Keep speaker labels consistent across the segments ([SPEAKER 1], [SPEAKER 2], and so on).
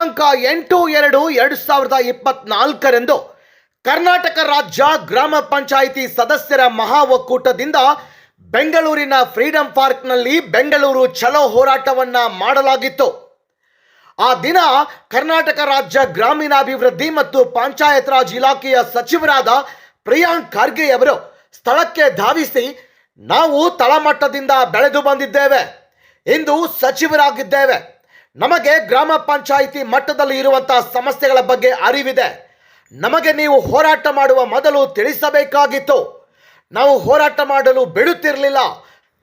[SPEAKER 1] ದಿನಾಂಕ ಎಂಟು ಎರಡು ಎರಡು ಸಾವಿರದ ಇಪ್ಪತ್ನಾಲ್ಕರಂದು ಕರ್ನಾಟಕ ರಾಜ್ಯ ಗ್ರಾಮ ಪಂಚಾಯಿತಿ ಸದಸ್ಯರ ಮಹಾ ಒಕ್ಕೂಟದಿಂದ ಬೆಂಗಳೂರಿನ ಫ್ರೀಡಂ ಪಾರ್ಕ್ನಲ್ಲಿ ಬೆಂಗಳೂರು ಚಲೋ ಹೋರಾಟವನ್ನ ಮಾಡಲಾಗಿತ್ತು. ಆ ದಿನ ಕರ್ನಾಟಕ ರಾಜ್ಯ ಗ್ರಾಮೀಣಾಭಿವೃದ್ಧಿ ಮತ್ತು ಪಂಚಾಯತ್ ರಾಜ್ ಇಲಾಖೆಯ ಸಚಿವರಾದ ಪ್ರಿಯಾಂಕ್ ಖರ್ಗೆ ಅವರು ಸ್ಥಳಕ್ಕೆ ಧಾವಿಸಿ, ನಾವು ತಳಮಟ್ಟದಿಂದ ಬೆಳೆದು ಬಂದಿದ್ದೇವೆ. ಎಂದು ಸಚಿವರಾಗಿದ್ದೇವೆ. ನಮಗೆ ಗ್ರಾಮ ಪಂಚಾಯಿತಿ ಮಟ್ಟದಲ್ಲಿ ಇರುವಂತಹ ಸಮಸ್ಯೆಗಳ ಬಗ್ಗೆ ಅರಿವಿದೆ. ನಮಗೆ ನೀವು ಹೋರಾಟ ಮಾಡುವ ಮೊದಲು ತಿಳಿಸಬೇಕಾಗಿತ್ತು. ನಾವು ಹೋರಾಟ ಮಾಡಲು ಬಿಡುತ್ತಿರಲಿಲ್ಲ.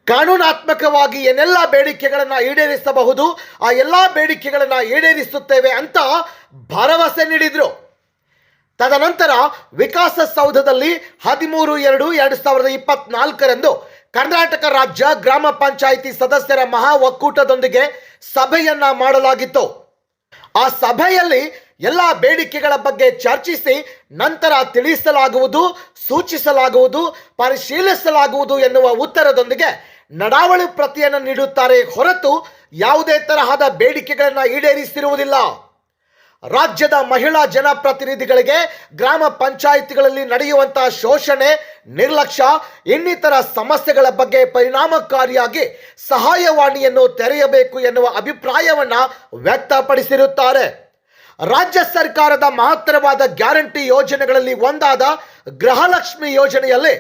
[SPEAKER 1] ಕಾನೂನಾತ್ಮಕವಾಗಿ ಏನೆಲ್ಲ ಬೇಡಿಕೆಗಳನ್ನು ಈಡೇರಿಸಬಹುದು, ಆ ಎಲ್ಲ ಬೇಡಿಕೆಗಳನ್ನು ಈಡೇರಿಸುತ್ತೇವೆ ಅಂತ ಭರವಸೆ ನೀಡಿದರು. ತದನಂತರ ವಿಕಾಸಸೌಧದಲ್ಲಿ ಹದಿಮೂರು ಎರಡು ಎರಡು ಸಾವಿರದ ಇಪ್ಪತ್ನಾಲ್ಕರಂದು ಕರ್ನಾಟಕ ರಾಜ್ಯ ಗ್ರಾಮ ಪಂಚಾಯಿತಿ ಸದಸ್ಯರ ಮಹಾ ಒಕ್ಕೂಟದೊಂದಿಗೆ ಸಭೆಯನ್ನ ಮಾಡಲಾಗಿತ್ತು. ಆ ಸಭೆಯಲ್ಲಿ ಎಲ್ಲ ಬೇಡಿಕೆಗಳ ಬಗ್ಗೆ ಚರ್ಚಿಸಿ ನಂತರ ತಿಳಿಸಲಾಗುವುದು, ಸೂಚಿಸಲಾಗುವುದು, ಪರಿಶೀಲಿಸಲಾಗುವುದು ಎನ್ನುವ ಉತ್ತರದೊಂದಿಗೆ ನಡಾವಳಿ ಪ್ರತಿಯನ್ನು ನೀಡುತ್ತಾರೆ ಹೊರತು ಯಾವುದೇ ತರಹದ ಬೇಡಿಕೆಗಳನ್ನು ಈಡೇರಿಸಿರುವುದಿಲ್ಲ. ರಾಜ್ಯದ ಮಹಿಳಾ ಜನಪ್ರತಿನಿಧಿಗಳಿಗೆ ಗ್ರಾಮ ಪಂಚಾಯಿತಿಗಳಲ್ಲಿ ನಡೆಯುವಂತಹ ಶೋಷಣೆ, ನಿರ್ಲಕ್ಷ್ಯ, ಇನ್ನಿತರ ಸಮಸ್ಯೆಗಳ ಬಗ್ಗೆ ಪರಿಣಾಮಕಾರಿಯಾಗಿ ಸಹಾಯವಾಣಿಯನ್ನು ತೆರೆಯಬೇಕು ಎನ್ನುವ ಅಭಿಪ್ರಾಯವನ್ನು ವ್ಯಕ್ತಪಡಿಸಿರುತ್ತಾರೆ. ರಾಜ್ಯ ಸರ್ಕಾರದ ಮಹತ್ತರವಾದ ಗ್ಯಾರಂಟಿ ಯೋಜನೆಗಳಲ್ಲಿ ಒಂದಾದ ಗೃಹಲಕ್ಷ್ಮಿ ಯೋಜನೆಯಲ್ಲಿ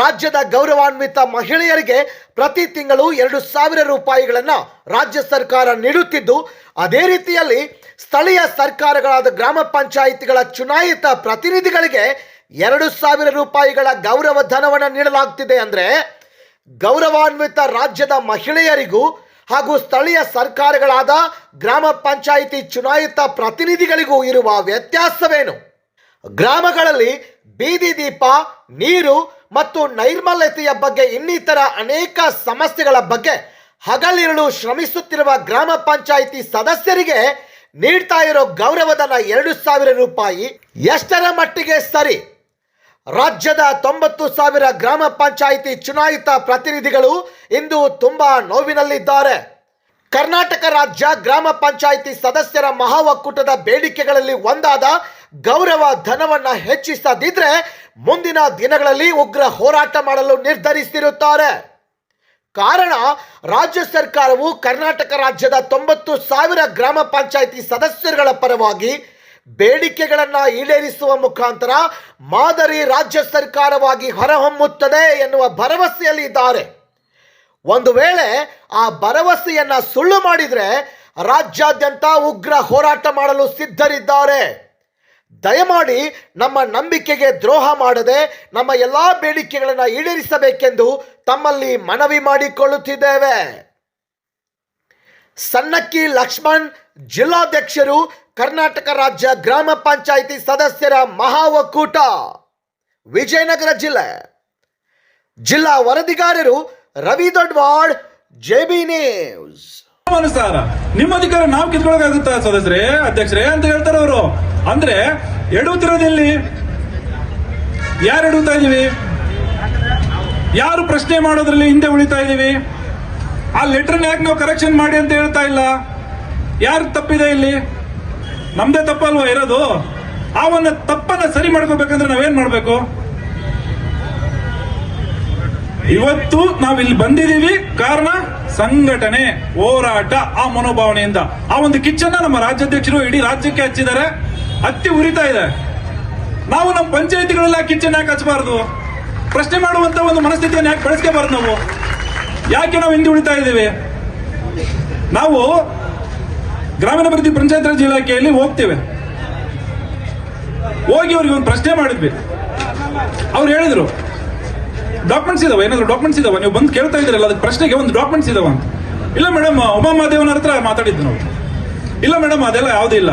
[SPEAKER 1] ರಾಜ್ಯದ ಗೌರವಾನ್ವಿತ ಮಹಿಳೆಯರಿಗೆ ಪ್ರತಿ ತಿಂಗಳು ಎರಡು ಸಾವಿರ ರೂಪಾಯಿಗಳನ್ನು ರಾಜ್ಯ ಸರ್ಕಾರ ನೀಡುತ್ತಿದ್ದು, ಅದೇ ರೀತಿಯಲ್ಲಿ ಸ್ಥಳೀಯ ಸರ್ಕಾರಗಳಾದ ಗ್ರಾಮ ಪಂಚಾಯಿತಿಗಳ ಚುನಾಯಿತ ಪ್ರತಿನಿಧಿಗಳಿಗೆ ಎರಡು ಸಾವಿರ ರೂಪಾಯಿಗಳ ಗೌರವ ಧನವನ್ನು ನೀಡಲಾಗ್ತಿದೆ ಅಂದರೆ ಗೌರವಾನ್ವಿತ ರಾಜ್ಯದ ಮಹಿಳೆಯರಿಗೂ ಹಾಗೂ ಸ್ಥಳೀಯ ಸರ್ಕಾರಗಳಾದ ಗ್ರಾಮ ಪಂಚಾಯಿತಿ ಚುನಾಯಿತ ಪ್ರತಿನಿಧಿಗಳಿಗೂ ಇರುವ ವ್ಯತ್ಯಾಸವೇನು? ಗ್ರಾಮಗಳಲ್ಲಿ ಬೀದಿ ದೀಪ, ನೀರು ಮತ್ತು ನೈರ್ಮಲ್ಯತೆಯ ಬಗ್ಗೆ ಇನ್ನಿತರ ಅನೇಕ ಸಮಸ್ಯೆಗಳ ಬಗ್ಗೆ ಹಗಲಿರುಳು ಶ್ರಮಿಸುತ್ತಿರುವ ಗ್ರಾಮ ಪಂಚಾಯಿತಿ ಸದಸ್ಯರಿಗೆ ನೀಡ್ತಾ ಇರೋ ಗೌರವಧನ ಎರಡು ಸಾವಿರ ರೂಪಾಯಿ ಎಷ್ಟರ ಮಟ್ಟಿಗೆ ಸರಿ? ರಾಜ್ಯದ ತೊಂಬತ್ತು ಸಾವಿರ ಗ್ರಾಮ ಪಂಚಾಯಿತಿ ಚುನಾಯಿತ ಪ್ರತಿನಿಧಿಗಳು ಇಂದು ತುಂಬಾ ನೋವಿನಲ್ಲಿದ್ದಾರೆ. ಕರ್ನಾಟಕ ರಾಜ್ಯ ಗ್ರಾಮ ಪಂಚಾಯಿತಿ ಸದಸ್ಯರ ಮಹಾ ಒಕ್ಕೂಟದ ಬೇಡಿಕೆಗಳಲ್ಲಿ ಒಂದಾದ ಗೌರವ ಧನವನ್ನ ಹೆಚ್ಚಿಸದಿದ್ರೆ ಮುಂದಿನ ದಿನಗಳಲ್ಲಿ ಉಗ್ರ ಹೋರಾಟ ಮಾಡಲು ನಿರ್ಧರಿಸಿರುತ್ತಾರೆ. ಕಾರಣ ರಾಜ್ಯ ಸರ್ಕಾರವು ಕರ್ನಾಟಕ ರಾಜ್ಯದ ತೊಂಬತ್ತು ಸಾವಿರ ಗ್ರಾಮ ಪಂಚಾಯಿತಿ ಸದಸ್ಯರುಗಳ ಪರವಾಗಿ ಬೇಡಿಕೆಗಳನ್ನು ಈಡೇರಿಸುವ ಮುಖಾಂತರ ಮಾದರಿ ರಾಜ್ಯ ಸರ್ಕಾರವಾಗಿ ಹೊರಹೊಮ್ಮುತ್ತದೆ ಎನ್ನುವ ಭರವಸೆಯಲ್ಲಿ ಇದ್ದಾರೆ. ಒಂದು ವೇಳೆ ಆ ಭರವಸೆಯನ್ನು ಸುಳ್ಳು ಮಾಡಿದರೆ ರಾಜ್ಯಾದ್ಯಂತ ಉಗ್ರ ಹೋರಾಟ ಮಾಡಲು ಸಿದ್ಧರಿದ್ದಾರೆ. ದಯಮಾಡಿ ನಮ್ಮ ನಂಬಿಕೆಗೆ ದ್ರೋಹ ಮಾಡದೆ ನಮ್ಮ ಎಲ್ಲ ಬೇಡಿಕೆಗಳನ್ನು ಈಡೇರಿಸಬೇಕೆಂದು ತಮ್ಮಲ್ಲಿ ಮನವಿ ಮಾಡಿಕೊಳ್ಳುತ್ತಿದ್ದೇವೆ. ಸನ್ನಕ್ಕಿ ಲಕ್ಷ್ಮಣ್ ಜಿಲ್ಲಾಧ್ಯಕ್ಷರು, ಕರ್ನಾಟಕ ರಾಜ್ಯ ಗ್ರಾಮ ಪಂಚಾಯಿತಿ ಸದಸ್ಯರ ಮಹಾ ಒಕ್ಕೂಟ, ವಿಜಯನಗರ ಜಿಲ್ಲೆ. ಜಿಲ್ಲಾ ವರದಿಗಾರರು ರವಿ ದೊಡ್ವಾಡ್ ಜೆಬಿ ನ್ಯೂಸ್.
[SPEAKER 2] ಅನುಸಾರ ನಿಮ್ಮ ಅಧಿಕಾರ ನಾವು ಕಿತ್ಕೊಳಕಾಗುತ್ತಾ ಸದಸ್ಯರೇ, ಅಧ್ಯಕ್ಷರೇ ಅಂತ ಹೇಳ್ತಾರೆ ಅವರು. ಅಂದ್ರೆ ಎಡುತ್ತಿರೋದಿಲ್ಲಿ ಯಾರು ಎಡುತ್ತಾ ಇದೀವಿ ಯಾರು ಪ್ರಶ್ನೆ ಮಾಡೋದ್ರಲ್ಲಿ ಹಿಂದೆ ಉಳಿತಾ ಇದ್ದೀವಿ? ಆ ಲೆಟರ್ನ ಯಾಕೆ ನಾವು ಕರೆಕ್ಷನ್ ಮಾಡಿ ಅಂತ ಹೇಳ್ತಾ ಇಲ್ಲ? ಯಾರು ತಪ್ಪಿದೆ ಇಲ್ಲಿ? ನಮ್ದೇ ತಪ್ಪಲ್ವಾ ಇರೋದು? ಆ ಒಂದು ತಪ್ಪನ್ನ ಸರಿ ಮಾಡ್ಕೋಬೇಕಂದ್ರೆ ನಾವೇನ್ ಮಾಡ್ಬೇಕು? ಇವತ್ತು ನಾವು ಇಲ್ಲಿ ಬಂದಿದ್ದೀವಿ ಕಾರಣ ಸಂಘಟನೆ, ಹೋರಾಟ, ಆ ಮನೋಭಾವನೆಯಿಂದ. ಆ ಒಂದು ಕಿಚ್ಚನ್ನ ನಮ್ಮ ರಾಜ್ಯಾಧ್ಯಕ್ಷರು ಇಡೀ ರಾಜ್ಯಕ್ಕೆ ಹಚ್ಚಿದ್ದಾರೆ. ಹತ್ತಿ ಉರಿತಾ ಇದೆ. ನಾವು ನಮ್ಮ ಪಂಚಾಯತಿಗಳೆಲ್ಲ ಕಿಚ್ಚನ್ ಯಾಕೆ ಹಚ್ಚಬಾರ್ದು? ಪ್ರಶ್ನೆ ಮಾಡುವಂತ ಒಂದು ಮನಸ್ಥಿತಿಯನ್ನು ಯಾಕೆ ಬೆಳೆಸ್ಕೋಬಾರ್ದು ನಾವು? ಯಾಕೆ ನಾವು ಹಿಂದೆ ಉಳಿತಾ ಇದ್ದೀವಿ? ನಾವು ಗ್ರಾಮೀಣಾಭಿವೃದ್ಧಿ ಪಂಚಾಯತ್ ರಾಜ್ ಇಲಾಖೆಯಲ್ಲಿ ಹೋಗ್ತೇವೆ. ಹೋಗಿ ಅವ್ರಿಗೆ ಒಂದು ಪ್ರಶ್ನೆ ಮಾಡಿದ್ವಿ. ಅವ್ರು ಹೇಳಿದ್ರು ಡಾಕ್ಯುಮೆಂಟ್ಸ್ ಇದಾವೆ? ಏನಾದ್ರು ಡಾಕ್ಯುಮೆಂಟ್ಸ್ ಇದಾವ? ನೀವು ಬಂದು ಕೇಳ್ತಾ ಇದ್ದೀರಲ್ಲ, ಅದಕ್ಕೆ ಪ್ರಶ್ನೆಗೆ ಒಂದು ಡಾಕ್ಯುಮೆಂಟ್ಸ್ ಇದಾವ ಅಂತ. ಇಲ್ಲ ಮೇಡಮ್ ಉಮಾಮಾದೇವನ ಹತ್ರ ಮಾತಾಡಿದ್ದು ನಾವು. ಇಲ್ಲ ಮೇಡಮ್ ಅದೆಲ್ಲ ಯಾವುದೂ ಇಲ್ಲ.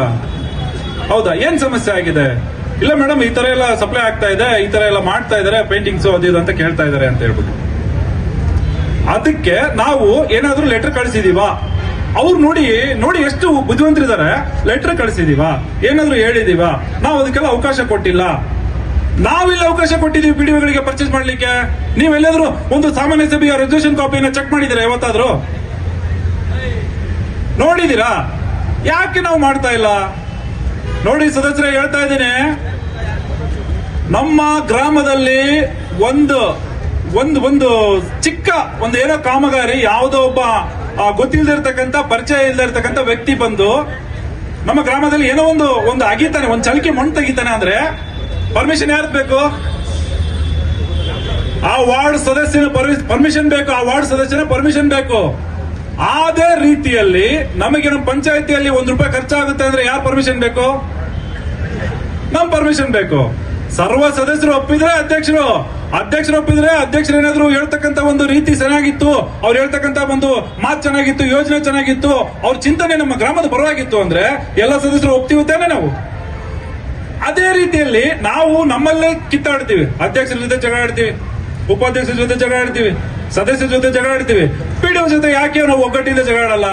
[SPEAKER 2] ಹೌದಾ? ಏನು ಸಮಸ್ಯೆ ಆಗಿದೆ? ಇಲ್ಲ ಮೇಡಮ್ ಈ ತರ ಎಲ್ಲ ಸಪ್ಲೈ ಆಗ್ತಾ ಇದೆ, ಈ ತರ ಎಲ್ಲ ಮಾಡ್ತಾ ಇದಾರೆ ಪೇಂಟಿಂಗ್ಸ್ ಅದು ಇದು ಅಂತ ಕೇಳ್ತಾ ಇದಾರೆ ಅಂತ ಹೇಳ್ಬಿಟ್ಟು. ಅದಕ್ಕೆ ನಾವು ಏನಾದ್ರೂ ಲೆಟರ್ ಕಳಿಸಿದೀವಾ? ಅವ್ರು ನೋಡಿ ನೋಡಿ ಎಷ್ಟು ಬುದ್ಧಿವಂತರಿದ್ದಾರೆ. ಲೆಟರ್ ಕಳಿಸಿದೀವಾ? ಏನಾದ್ರೂ ಹೇಳಿದೀವಾ? ನಾವು ಅದಕ್ಕೆಲ್ಲ ಅವಕಾಶ ಕೊಟ್ಟಿಲ್ಲ. ನಾವಿಲ್ಲ ಅವಕಾಶ ಕೊಟ್ಟಿದೀವಿ ಪಿಡಿಒಗಳಿಗೆ ಪರ್ಚೇಸ್ ಮಾಡ್ಲಿಕ್ಕೆ. ನೀವೆಲ್ಲಾದ್ರೂ ಒಂದು ಸಾಮಾನ್ಯ ಸಭೆಯ ರೆಸಲ್ಯೂಷನ್ ಕಾಪಿನ ಚೆಕ್ ಮಾಡಿದಿರಾ ಯಾವತ್ತಾದ್ರೂ? ನೋಡಿದೀರಾ? ಯಾಕೆ ನಾವು ಮಾಡ್ತಾ ಇಲ್ಲ? ನೋಡಿ ಸದಸ್ಯರೇ ಹೇಳ್ತಾ ಇದ್ದೀನಿ. ನಮ್ಮ ಗ್ರಾಮದಲ್ಲಿ ಒಂದು ಒಂದು ಒಂದು ಚಿಕ್ಕ, ಒಂದು ಏನೋ ಕಾಮಗಾರಿ, ಯಾವುದೋ ಒಬ್ಬ ಗೊತ್ತಿಲ್ದಿರ್ತಕ್ಕಂಥ, ಪರಿಚಯ ಇಲ್ಲದೆ ಇರ್ತಕ್ಕಂಥ ವ್ಯಕ್ತಿ ಬಂದು ನಮ್ಮ ಗ್ರಾಮದಲ್ಲಿ ಏನೋ ಒಂದು ಒಂದು ಅಗಿತಾನೆ, ಒಂದು ಚಲಿಕೆ ಮಣ್ಣು ತೆಗಿತಾನೆ ಅಂದ್ರೆ ಪರ್ಮಿಷನ್ ಯಾರು ಬೇಕು? ಆ ವಾರ್ಡ್ ಸದಸ್ಯನ ಪರ್ಮಿಷನ್ ಬೇಕು, ಆ ವಾರ್ಡ್ ಸದಸ್ಯನ ಪರ್ಮಿಷನ್ ಬೇಕು. ಅದೇ ರೀತಿಯಲ್ಲಿ ನಮಗೆ ನಮ್ಮ ಪಂಚಾಯತಿಯಲ್ಲಿ ಒಂದು ರೂಪಾಯಿ ಖರ್ಚಾಗುತ್ತೆ ಅಂದ್ರೆ ಯಾರು ಪರ್ಮಿಷನ್ ಬೇಕು? ನಮ್ ಪರ್ಮಿಷನ್ ಬೇಕು. ಸರ್ವ ಸದಸ್ಯರು ಒಪ್ಪಿದ್ರೆ ಅಧ್ಯಕ್ಷರು ಅಧ್ಯಕ್ಷರು ಒಪ್ಪಿದ್ರೆ ಅಧ್ಯಕ್ಷರು ಏನಾದ್ರು ಹೇಳ್ತಕ್ಕಂತ ಒಂದು ರೀತಿ ಚೆನ್ನಾಗಿತ್ತು ಅವ್ರು ಹೇಳ್ತಕ್ಕಂತ ಒಂದು ಮಾತು ಚೆನ್ನಾಗಿತ್ತು, ಯೋಜನೆ ಚೆನ್ನಾಗಿತ್ತು, ಅವ್ರ ಚಿಂತನೆ ನಮ್ಮ ಗ್ರಾಮದ ಪರವಾಗಿತ್ತು ಅಂದ್ರೆ ಎಲ್ಲ ಸದಸ್ಯರು ಒಪ್ತೀವಿ ತಾನೆ ನಾವು? ಅದೇ ರೀತಿಯಲ್ಲಿ ನಾವು ನಮ್ಮಲ್ಲೇ ಕಿತ್ತಾಡ್ತೀವಿ. ಅಧ್ಯಕ್ಷರ ಜೊತೆ ಜಗಳ ಆಡ್ತೀವಿ, ಉಪಾಧ್ಯಕ್ಷರ ಜೊತೆ ಜಗಳ ಆಡ್ತೀವಿ, ಸದಸ್ಯರ ಜೊತೆ ಜಗಳ ಆಡ್ತೀವಿ. ಪಿಡಿಒ ಜೊತೆ ಯಾಕೆ ನಾವು ಒಗ್ಗಟ್ಟಿಂದ ಜಗಳ ಆಡಲ್ಲ?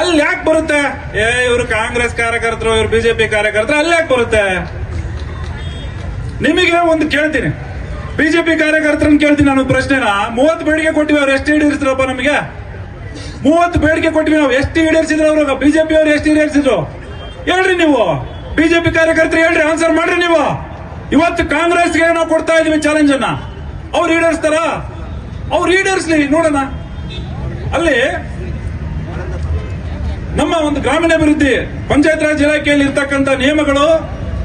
[SPEAKER 2] ಅಲ್ಲಿ ಯಾಕೆ ಬರುತ್ತೆ? ಏ, ಇವರು ಕಾಂಗ್ರೆಸ್ ಕಾರ್ಯಕರ್ತರು, ಇವರು ಬಿಜೆಪಿ ಕಾರ್ಯಕರ್ತರು, ಅಲ್ಲಿ ಯಾಕೆ ಬರುತ್ತೆ? ನಿಮಗೆ ಒಂದು ಕೇಳ್ತೀನಿ. ಬಿಜೆಪಿ ಕಾರ್ಯಕರ್ತರನ್ನ ಕೇಳ್ತೀನಿ ನಾನು ಪ್ರಶ್ನೆನಾ. ಮೂವತ್ತು ಬೇಡಿಕೆ ಕೊಟ್ಟಿವಿ ಅವ್ರು, ಎಷ್ಟು ಈಡೇರಿಸಿದ್ರಪ್ಪ ನಮಗೆ? ಮೂವತ್ತು ಬೇಡಿಕೆ ಕೊಟ್ಟಿವಿ ನಾವು, ಎಷ್ಟು ಈಡೇರಿಸಿದ್ರು ಅವರು? ಬಿಜೆಪಿ ಅವ್ರು ಎಷ್ಟು ಈಡೇರಿಸಿದ್ರು ಹೇಳ್ರಿ ನೀವು. ಬಿಜೆಪಿ ಕಾರ್ಯಕರ್ತರು ಹೇಳ್ರಿ, ಆನ್ಸರ್ ಮಾಡ್ರಿ ನೀವು. ಇವತ್ತು ಕಾಂಗ್ರೆಸ್ಗೆ ನಾವು ಕೊಡ್ತಾ ಇದೀವಿ ಚಾಲೆಂಜ್ ಅನ್ನ. ಅವ್ರು ಈಡೇರಿಸ್ತಾರ ಅವ್ರು ಈಡೇರಿಸ್ಲಿ ನೋಡೋಣ. ಅಲ್ಲಿ ನಮ್ಮ ಒಂದು ಗ್ರಾಮೀಣಾಭಿವೃದ್ಧಿ, ಪಂಚಾಯತ್ ರಾಜ್ ಇಲಾಖೆಯಲ್ಲಿ ಇರ್ತಕ್ಕಂಥ ನಿಯಮಗಳು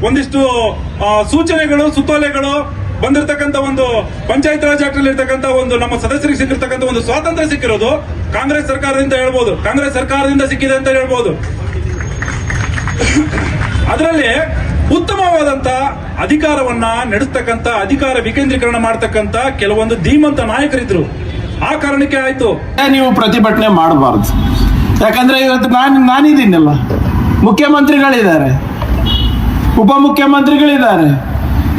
[SPEAKER 2] ಒಂದಿಷ್ಟು ಸೂಚನೆಗಳು, ಸುತ್ತೋಲೆಗಳು ಬಂದಿರತಕ್ಕಂತ ಒಂದು ಪಂಚಾಯತ್ ರಾಜ್ ಆಕ್ಟ್ ಅಲ್ಲಿ ಇರ್ತಕ್ಕಂಥ ಒಂದು ನಮ್ಮ ಸದಸ್ಯರಿಗೆ ಸಿಕ್ಕಿರ್ತಕ್ಕಂಥ ಒಂದು ಸ್ವಾತಂತ್ರ್ಯ ಸಿಕ್ಕಿರೋದು ಕಾಂಗ್ರೆಸ್ ಸರ್ಕಾರದಿಂದ ಹೇಳ್ಬೋದು. ಕಾಂಗ್ರೆಸ್ ಸರ್ಕಾರದಿಂದ ಸಿಕ್ಕಿದೆ ಅಂತ ಹೇಳ್ಬೋದು. ಅದರಲ್ಲಿ ಉತ್ತಮವಾದಂತ ಅಧಿಕಾರವನ್ನ ನಡೆಸ್ತಕ್ಕಂಥ, ಅಧಿಕಾರ ವಿಕೇಂದ್ರೀಕರಣ ಮಾಡ್ತಕ್ಕಂತ ಕೆಲವೊಂದು ಧೀಮಂತ ನಾಯಕರಿದ್ರು. ಆ ಕಾರಣಕ್ಕೆ ಆಯ್ತು.
[SPEAKER 3] ನೀವು ಪ್ರತಿಭಟನೆ ಮಾಡಬಾರ್ದು. ಯಾಕಂದ್ರೆ ಇವತ್ತು ನಾನು ನಾನಿದ್ದೀನಲ್ಲ ಮುಖ್ಯಮಂತ್ರಿಗಳಿದ್ದಾರೆ. ಉಪಮುಖ್ಯಮಂತ್ರಿಗಳಿದ್ದಾರೆ.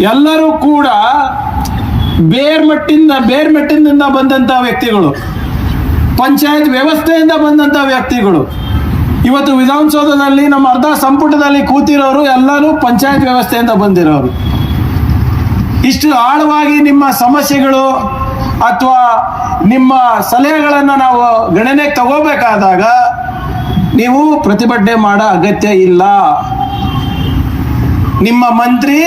[SPEAKER 3] ಎಲ್ಲರೂ ಕೂಡ ಬೇರ್ಮಟ್ಟಿಂದ ಬೇರ್ಮೆಟ್ಟಿನಿಂದ ಬಂದಂಥ ವ್ಯಕ್ತಿಗಳು. ಪಂಚಾಯತ್ ವ್ಯವಸ್ಥೆಯಿಂದ ಬಂದಂಥ ವ್ಯಕ್ತಿಗಳು. ಇವತ್ತು ವಿಧಾನಸೌಧದಲ್ಲಿ, ನಮ್ಮ ಅರ್ಧ ಸಂಪುಟದಲ್ಲಿ ಕೂತಿರೋರು ಎಲ್ಲರೂ ಪಂಚಾಯತ್ ವ್ಯವಸ್ಥೆಯಿಂದ ಬಂದಿರೋರು. ಇಷ್ಟು ಆಳವಾಗಿ ನಿಮ್ಮ ಸಮಸ್ಯೆಗಳು ಅಥವಾ ನಿಮ್ಮ ಸಲಹೆಗಳನ್ನು ನಾವು ಗಣನೆಗೆ ತಗೋಬೇಕಾದಾಗ ನೀವು ಪ್ರತಿಭಟನೆ ಮಾಡೋ ಅಗತ್ಯ ಇಲ್ಲ. ನಿಮ್ಮ ಮಂತ್ರಿ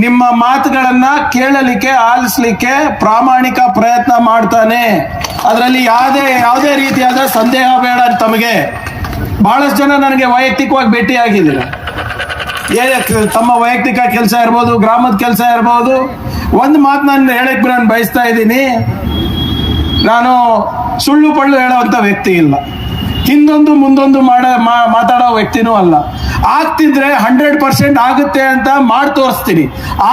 [SPEAKER 3] ನಿಮ್ಮ ಮಾತುಗಳನ್ನ ಕೇಳಲಿಕ್ಕೆ, ಆಲಿಸ್ಲಿಕ್ಕೆ ಪ್ರಾಮಾಣಿಕ ಪ್ರಯತ್ನ ಮಾಡ್ತಾನೆ. ಅದರಲ್ಲಿ ಯಾವುದೇ ಯಾವುದೇ ರೀತಿಯಾದ ಸಂದೇಹ ಬೇಡ ತಮಗೆ. ಬಹಳಷ್ಟು ಜನ ನನಗೆ ವೈಯಕ್ತಿಕವಾಗಿ ಭೇಟಿಯಾಗಿದ್ದೀರ ತಮ್ಮ ವೈಯಕ್ತಿಕ ಕೆಲಸ ಇರ್ಬೋದು, ಗ್ರಾಮದ ಕೆಲಸ ಇರ್ಬೋದು. ಒಂದು ಮಾತು ನಾನು ಹೇಳಕ್ಕೆ ನಾನು ಬಯಸ್ತಾ ಇದ್ದೀನಿ. ನಾನು ಸುಳ್ಳು ಪಳ್ಳು ಹೇಳೋವಂಥ ವ್ಯಕ್ತಿ ಇಲ್ಲ. ಹಿಂದೊಂದು, ಮುಂದೊಂದು ಮಾಡೋ ಮಾತಾಡೋ ವ್ಯಕ್ತಿನೂ ಅಲ್ಲ. ಆಗ್ತಿದ್ರೆ ಹಂಡ್ರೆಡ್ ಪರ್ಸೆಂಟ್ ಆಗುತ್ತೆ ಅಂತ ಮಾಡಿ ತೋರಿಸ್ತೀನಿ.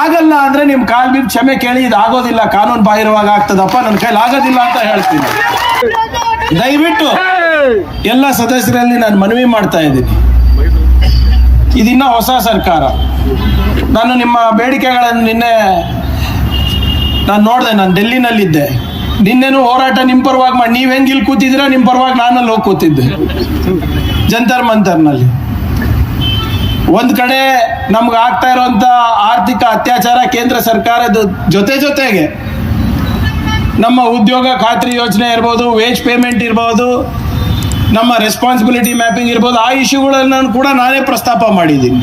[SPEAKER 3] ಆಗಲ್ಲ ಅಂದ್ರೆ ನಿಮ್ ಕಾಲ್ ಬಿದ್ದು ಕ್ಷಮೆ ಕೇಳಿ ಇದು ಆಗೋದಿಲ್ಲ ಕಾನೂನು ಬಾಹಿರವಾಗಿ ಆಗ್ತದಪ್ಪ ನನ್ನ ಕೈಲಿ ಆಗೋದಿಲ್ಲ ಅಂತ ಹೇಳ್ತೀನಿ. ದಯವಿಟ್ಟು ಎಲ್ಲ ಸದಸ್ಯರಲ್ಲಿ ನಾನು ಮನವಿ ಮಾಡ್ತಾ ಇದ್ದೀನಿ. ಇದಿನ್ನ ಹೊಸ ಸರ್ಕಾರ. ನಾನು ನಿಮ್ಮ ಬೇಡಿಕೆಗಳನ್ನು ನಿನ್ನೆ ನಾನು ನೋಡಿದೆ, ನಾನು ಡೆಲ್ಲಿನಲ್ಲಿದ್ದೆ. ನಿನ್ನೆನೂ ಹೋರಾಟ ನಿಮ್ಮ ಪರವಾಗಿ ಮಾಡಿ ನೀವು ಹೆಂಗೆ ಇಲ್ಲಿ ಕೂತಿದ್ದೀರಾ ನಿಮ್ಮ ಪರವಾಗಿ ನಾನಲ್ಲಿ ಹೋಗಿ ಕೂತಿದ್ದೆ. ಜಂತರ್ ಮಂತರ್ನಲ್ಲಿ. ಒಂದು ಕಡೆ ನಮ್ಗೆ ಆಗ್ತಾ ಇರುವಂತ ಆರ್ಥಿಕ ಅತ್ಯಾಚಾರ ಕೇಂದ್ರ ಸರ್ಕಾರದ ಜೊತೆ ಜೊತೆಗೆ ನಮ್ಮ ಉದ್ಯೋಗ ಖಾತ್ರಿ ಯೋಜನೆ ಇರ್ಬೋದು ವೇಜ್ ಪೇಮೆಂಟ್ ಇರ್ಬೋದು, ನಮ್ಮ ರೆಸ್ಪಾನ್ಸಿಬಿಲಿಟಿ ಮ್ಯಾಪಿಂಗ್ ಇರ್ಬೋದು, ಆ ಇಶ್ಯೂಗಳನ್ನು ಕೂಡ ನಾನೇ ಪ್ರಸ್ತಾಪ ಮಾಡಿದ್ದೀನಿ.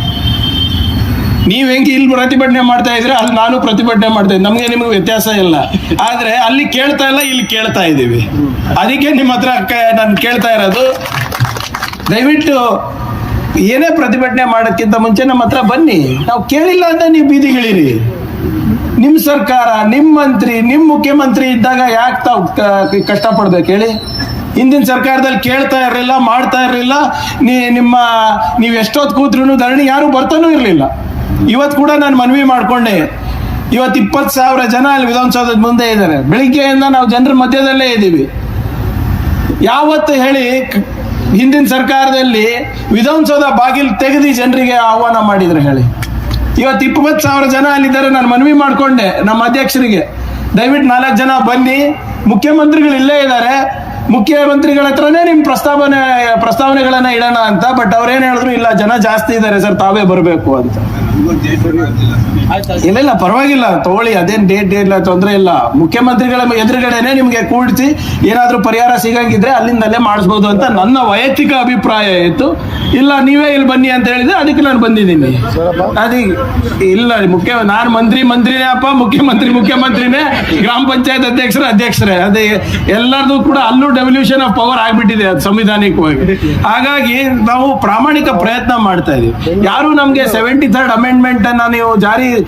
[SPEAKER 3] ನೀವು ಹೆಂಗೆ ಇಲ್ಲಿ ಪ್ರತಿಭಟನೆ ಮಾಡ್ತಾ ಇದ್ರೆ ಅಲ್ಲಿ ನಾನು ಪ್ರತಿಭಟನೆ ಮಾಡ್ತಾ ಇದ್ದೀನಿ. ನಮಗೆ ನಿಮಗೆ ವ್ಯತ್ಯಾಸ ಇಲ್ಲ. ಆದರೆ ಅಲ್ಲಿ ಕೇಳ್ತಾ ಇಲ್ಲ, ಇಲ್ಲಿ ಕೇಳ್ತಾ ಇದ್ದೀವಿ. ಅದಕ್ಕೆ ನಿಮ್ಮ ಹತ್ರ ನಾನು ಕೇಳ್ತಾ ಇರೋದು, ದಯವಿಟ್ಟು ಏನೇ ಪ್ರತಿಭಟನೆ ಮಾಡೋಕ್ಕಿಂತ ಮುಂಚೆ ನಮ್ಮ ಹತ್ರ ಬನ್ನಿ. ನಾವು ಕೇಳಿಲ್ಲ ಅಂತ ನೀವು ಬೀದಿಗಿಳಿರಿ ನಿಮ್ಮ ಸರ್ಕಾರ ನಿಮ್ಮ ಮಂತ್ರಿ ನಿಮ್ಮ ಮುಖ್ಯಮಂತ್ರಿ ಇದ್ದಾಗ ಯಾಕೆ ತಾವು ಕಷ್ಟಪಡ್ಬೇಕು ಹೇಳಿ? ಹಿಂದಿನ ಸರ್ಕಾರದಲ್ಲಿ ಕೇಳ್ತಾ ಇರಲಿಲ್ಲ, ಮಾಡ್ತಾ ಇರಲಿಲ್ಲ. ನೀ, ನಿಮ್ಮ, ನೀವು ಎಷ್ಟೊತ್ತು ಕೂತ್ರು ಧರಣಿ ಯಾರು ಬರ್ತಾನೂ ಇರಲಿಲ್ಲ. ಇವತ್ತು ಕೂಡ ನಾನು ಮನವಿ ಮಾಡಿಕೊಂಡೆ. ಇವತ್ತು ಇಪ್ಪತ್ತು ಸಾವಿರ ಜನ ಅಲ್ಲಿ ವಿಧಾನಸೌಧದ ಮುಂದೆ ಇದ್ದಾರೆ ಬೆಳಿಗ್ಗೆಯಿಂದ ನಾವು ಜನರ ಮಧ್ಯದಲ್ಲೇ ಇದ್ದೀವಿ ಯಾವತ್ತು ಹೇಳಿ ಹಿಂದಿನ ಸರ್ಕಾರದಲ್ಲಿ ವಿಧಾನಸೌಧ ಬಾಗಿಲು ತೆಗೆದು ಜನರಿಗೆ ಆಹ್ವಾನ ಮಾಡಿದ್ರು ಹೇಳಿ. ಇವತ್ತು ಇಪ್ಪತ್ತು ಸಾವಿರ ಜನ ಅಲ್ಲಿದ್ದಾರೆ, ನಾನು ಮನವಿ ಮಾಡಿಕೊಂಡೆ ನಮ್ಮ ಅಧ್ಯಕ್ಷರಿಗೆ. ದಯವಿಟ್ಟು ನಾಲ್ಕು ಜನ ಬನ್ನಿ. ಮುಖ್ಯಮಂತ್ರಿಗಳು ಇಲ್ಲೇ ಇದ್ದಾರೆ. ಮುಖ್ಯಮಂತ್ರಿಗಳ ಹತ್ರನೇ ನಿಮ್ಮ ಪ್ರಸ್ತಾವನೆ, ಪ್ರಸ್ತಾವನೆಗಳನ್ನ ಇಡೋಣ ಅಂತ ಬಟ್ ಅವ್ರೇನ್ ಹೇಳಿದ್ರು, ಇಲ್ಲ, ಜನ ಜಾಸ್ತಿ ಇದ್ದಾರೆ ಸರ್, ತಾವೇ ಬರಬೇಕು ಅಂತ. ಇಲ್ಲ ಇಲ್ಲ, ಪರವಾಗಿಲ್ಲ, ತಗೊಳ್ಳಿ, ಅದೇನ್ ಡೇಟ್ ಇಲ್ಲ, ತೊಂದರೆ ಇಲ್ಲ. ಮುಖ್ಯಮಂತ್ರಿಗಳ ಎದುರುಗಡೆನೆ ನಿಮ್ಗೆ ಕೂಡಿಸಿ ಏನಾದ್ರೂ ಪರಿಹಾರ ಸಿಗಂಗಿದ್ರೆ ಅಲ್ಲಿಂದಲೇ ಮಾಡಿಸ್ಬೋದು ಅಂತ ನನ್ನ ವೈಯಕ್ತಿಕ ಅಭಿಪ್ರಾಯ ಇತ್ತು. ಇಲ್ಲ, ನೀವೇ ಇಲ್ಲಿ ಬನ್ನಿ ಅಂತ ಹೇಳಿದ್ರೆ ಅದಕ್ಕೆ ನಾನು ಬಂದಿದ್ದೀನಿ. ಅದೇ, ಇಲ್ಲ, ಮುಖ್ಯ, ನಾನು ಮಂತ್ರಿ, ಮಂತ್ರಿನೇ ಅಪ್ಪ, ಮುಖ್ಯಮಂತ್ರಿ, ಮುಖ್ಯಮಂತ್ರಿನೇ ಗ್ರಾಮ ಪಂಚಾಯತ್ ಅಧ್ಯಕ್ಷರ, ಅಧ್ಯಕ್ಷರೇ. ಅದೇ, ಎಲ್ಲರದು ಕೂಡ ಅಲ್ಲೂ ಡೆವಲ್ಯೂಷನ್ ಆಫ್ ಪವರ್ ಆಗಿಬಿಟ್ಟಿದೆ ಅದು ಸಂವಿಧಾನಿಕವಾಗಿ. ಹಾಗಾಗಿ ನಾವು ಪ್ರಾಮಾಣಿಕ ಪ್ರಯತ್ನ ಮಾಡ್ತಾ ಇದೀವಿ. ಯಾರು ನಮ್ಗೆ ಸೆವೆಂಟಿ ಥರ್ಡ್ ಅಮೆಂಡ್ಮೆಂಟ್ ಅನ್ನ ನೀವು ಜಾರಿ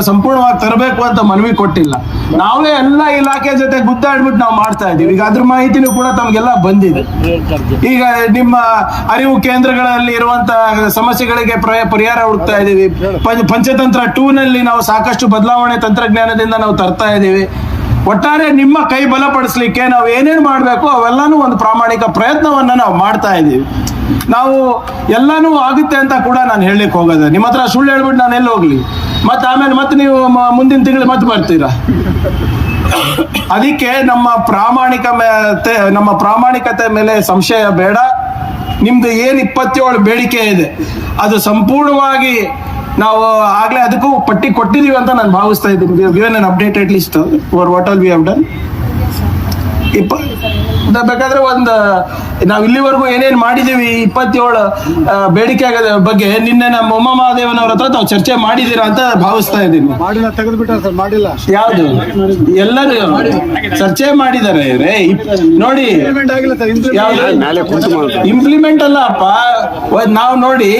[SPEAKER 3] ಸಂಪೂರ್ಣವಾಗಿ ತರಬೇಕು ಅಂತ ಮನವಿ ಕೊಟ್ಟಿಲ್ಲ. ನಾವೇ ಎಲ್ಲ ಇಲಾಖೆ ಜೊತೆ ಗುದ್ದಾಡ್ಬಿಟ್ಟು ನಾವು ಮಾಡ್ತಾ ಇದೀವಿ. ಈಗ ಅದ್ರ ಮಾಹಿತಿನೂ ಕೂಡ ತಮ್ಗೆಲ್ಲ ಬಂದಿದೆ. ಈಗ ನಿಮ್ಮ ಅರಿವು ಕೇಂದ್ರಗಳಲ್ಲಿ ಇರುವಂತಹ ಸಮಸ್ಯೆಗಳಿಗೆ ಪ್ರ- ಪರಿಹಾರ ಹುಡುಕ್ತಾ ಇದೀವಿ. ಪಂಚ- ಪಂಚತಂತ್ರ ಟೂ ನಲ್ಲಿ ನಾವು ಸಾಕಷ್ಟು ಬದಲಾವಣೆ ತಂತ್ರಜ್ಞಾನದಿಂದ ನಾವು ತರ್ತಾ ಇದೀವಿ. ಒಟ್ಟಾರೆ ನಿಮ್ಮ ಕೈ ಬಲಪಡಿಸ್ಲಿಕ್ಕೆ ನಾವು ಏನೇನು ಮಾಡಬೇಕು ಅವೆಲ್ಲಾನು ಒಂದು ಪ್ರಾಮಾಣಿಕ ಪ್ರಯತ್ನವನ್ನ ನಾವು ಮಾಡ್ತಾ ಇದ್ದೀವಿ. ನಾವು ಎಲ್ಲಾನು ಆಗುತ್ತೆ ಅಂತ ಕೂಡ ನಾನು ಹೇಳಲಿಕ್ಕೆ ಹೋಗೋದು. ನಿಮ್ಮ ಹತ್ರ ಸುಳ್ಳು ಹೇಳ್ಬಿಟ್ಟು ನಾನು ಎಲ್ಲಿ ಹೋಗ್ಲಿ? ಮತ್ತೆ ಆಮೇಲೆ ಮತ್ತೆ ನೀವು ಮುಂದಿನ ತಿಂಗಳು ಮತ್ತೆ ಬರ್ತೀರಾ? ಅದಕ್ಕೆ ನಮ್ಮ ಪ್ರಾಮಾಣಿಕ ನಮ್ಮ ಪ್ರಾಮಾಣಿಕತೆ ಮೇಲೆ ಸಂಶಯ ಬೇಡ. ನಿಮ್ದು ಏನ್ ಇಪ್ಪತ್ತೇಳು ಬೇಡಿಕೆ ಇದೆ, ಅದು ಸಂಪೂರ್ಣವಾಗಿ ನಾವು ಆಗ್ಲೇ ಅದಕ್ಕೂ ಪಟ್ಟಿ ಕೊಟ್ಟಿದೀವಿ ಅಂತ ನಾನು ಭಾವಿಸ್ತಾ ಇದ್ದೀನಿ. Given an updated list for what all we have done ಇಪ್ಪ ಬೇಕಾದ್ರೆ ಒಂದು ನಾವು ಇಲ್ಲಿವರೆಗೂ ಏನೇನ್ ಮಾಡಿದೀವಿ ಇಪ್ಪತ್ತೇಳು ಬೇಡಿಕೆ ಆಗದ ಬಗ್ಗೆ ನಿನ್ನೆ ನಮ್ಮ ಉಮಾ ಮಹಾದೇವನವ್ರ ಹತ್ರ ತಾವು ಚರ್ಚೆ ಮಾಡಿದೀರಾ ಅಂತ ಭಾವಿಸ್ತಾ ಇದ್ದೀನಿ.
[SPEAKER 4] ಮಾಡಿಲ್ಲ ತೆಗೆದ್ಬಿಟ್ಟ ಸರ್ ಮಾಡಿಲ್ಲ.
[SPEAKER 3] ಯಾವುದು? ಎಲ್ಲರೂ ಚರ್ಚೆ ಮಾಡಿದ್ದಾರೆ. ರೇ ನೋಡಿ
[SPEAKER 4] ಪೇಮೆಂಟ್ ಆಗಿಲ್ಲ ಸರ್
[SPEAKER 3] ಯಾವ್ದು? ಇಂಪ್ಲಿಮೆಂಟ್ ಅಲ್ಲ ಅಪ್ಪ ಒಂದ್ ನಾವು ನೋಡಿ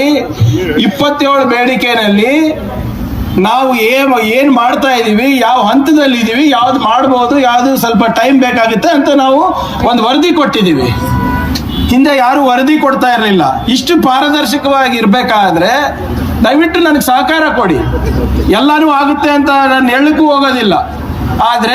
[SPEAKER 3] ಇಪ್ಪತ್ತೇಳು ಬೇಡಿಕೆನಲ್ಲಿ ನಾವು ಏನು ಏನು ಮಾಡ್ತಾ ಇದೀವಿ? ಯಾವ ಹಂತದಲ್ಲಿ ಇದೀವಿ? ಯಾವ್ದು ಮಾಡ್ಬೋದು? ಯಾವುದು ಸ್ವಲ್ಪ ಟೈಮ್ ಬೇಕಾಗುತ್ತೆ ಅಂತ ನಾವು ಒಂದು ವರದಿ ಕೊಟ್ಟಿದೀವಿ. ಹಿಂದೆ ಯಾರು ವರದಿ ಕೊಡ್ತಾ ಇರಲಿಲ್ಲ. ಇಷ್ಟು ಪಾರದರ್ಶಕವಾಗಿ ಇರ್ಬೇಕಾದ್ರೆ ದಯವಿಟ್ಟು ನನಗೆ ಸಹಕಾರ ಕೊಡಿ. ಎಲ್ಲಾನು ಆಗುತ್ತೆ ಅಂತ ನಾನು ಹೇಳಕ್ಕೂ ಹೋಗೋದಿಲ್ಲ. ಆದ್ರೆ